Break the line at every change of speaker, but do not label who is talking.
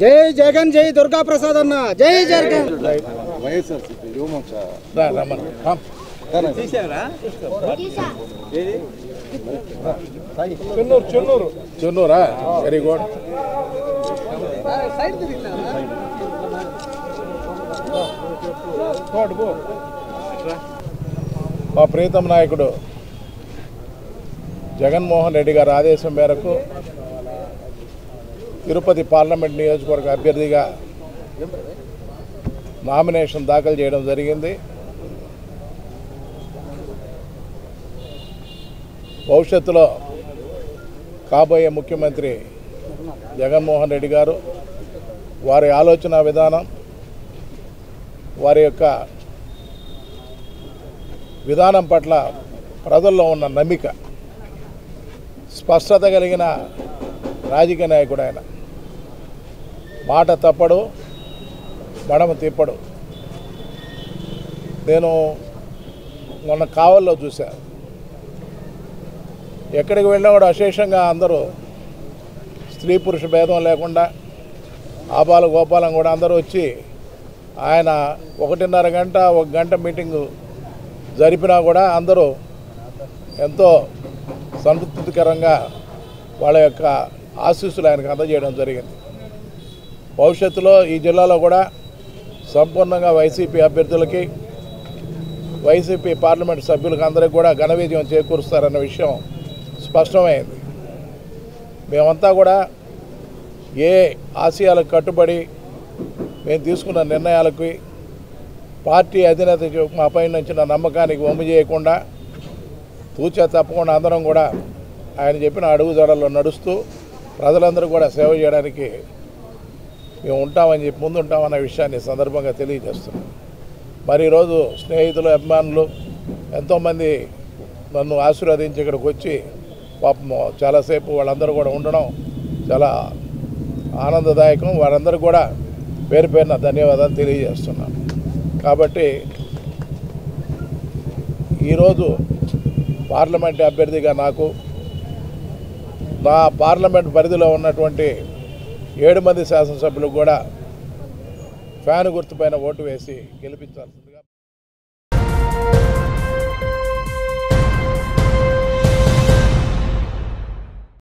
జై జగన్ జై దుర్గా ప్రసాద్ అన్న. జై జగన్.
చెన్నూరు చెన్నూరు. చెన్నూరా? వెరీ గుడ్ మా ప్రీతం నాయకుడు జగన్మోహన్ రెడ్డి గారి ఆదేశం మేరకు తిరుపతి పార్లమెంట్ నియోజకవర్గ అభ్యర్థిగా నామినేషన్ దాఖలు చేయడం జరిగింది. భవిష్యత్తులో కాబోయే ముఖ్యమంత్రి జగన్మోహన్ రెడ్డి గారు వారి ఆలోచన విధానం వారి యొక్క విధానం పట్ల ప్రజల్లో ఉన్న నమ్మిక స్పష్టత కలిగిన రాజకీయ నాయకుడు ఆయన. మాట తప్పడు మడమ తిప్పడు. నేను మొన్న కావల్లో చూశాను ఎక్కడికి వెళ్ళినా కూడా అశేషంగా అందరూ స్త్రీ పురుష భేదం లేకుండా ఆపాల గోపాలం కూడా అందరూ వచ్చి ఆయన ఒకటిన్నర గంట ఒక గంట మీటింగ్ జరిపినా కూడా అందరూ ఎంతో సంతృప్తికరంగా వాళ్ళ యొక్క ఆశీస్సులు ఆయనకు అందజేయడం జరిగింది. భవిష్యత్తులో ఈ జిల్లాలో కూడా సంపూర్ణంగా వైసీపీ అభ్యర్థులకి వైసీపీ పార్లమెంట్ సభ్యులకు అందరికీ కూడా ఘన విజయం చేకూరుస్తారన్న విషయం స్పష్టమైంది. మేమంతా కూడా ఏ ఆశయాలకు కట్టుబడి మేము తీసుకున్న నిర్ణయాలకి పార్టీ అధినేత మా పైన ఉంచిన నమ్మకానికి వమ్ము చేయకుండా తూచా తప్పకుండా అందరం కూడా ఆయన చెప్పిన అడుగుజాడల్లో నడుస్తూ ప్రజలందరూ కూడా సేవ చేయడానికి మేము ఉంటామని చెప్పి ముందు ఉంటామన్న విషయాన్ని సందర్భంగా తెలియజేస్తున్నాం. మరి ఈరోజు స్నేహితులు అభిమానులు ఎంతోమంది నన్ను ఆశీర్వదించి ఇక్కడికి వచ్చి పాపం చాలాసేపు వాళ్ళందరూ కూడా ఉండడం చాలా ఆనందదాయకం. వారందరూ కూడా పేరు పేరున ధన్యవాదాలు తెలియజేస్తున్నాను. కాబట్టి ఈరోజు పార్లమెంట్ అభ్యర్థిగా నాకు నా పార్లమెంట్ పరిధిలో ఉన్నటువంటి ఏడు మంది శాసనసభ్యులు కూడా ఫ్యాన్ గుర్తుపైన ఓటు వేసి గెలిపించాల్సింది.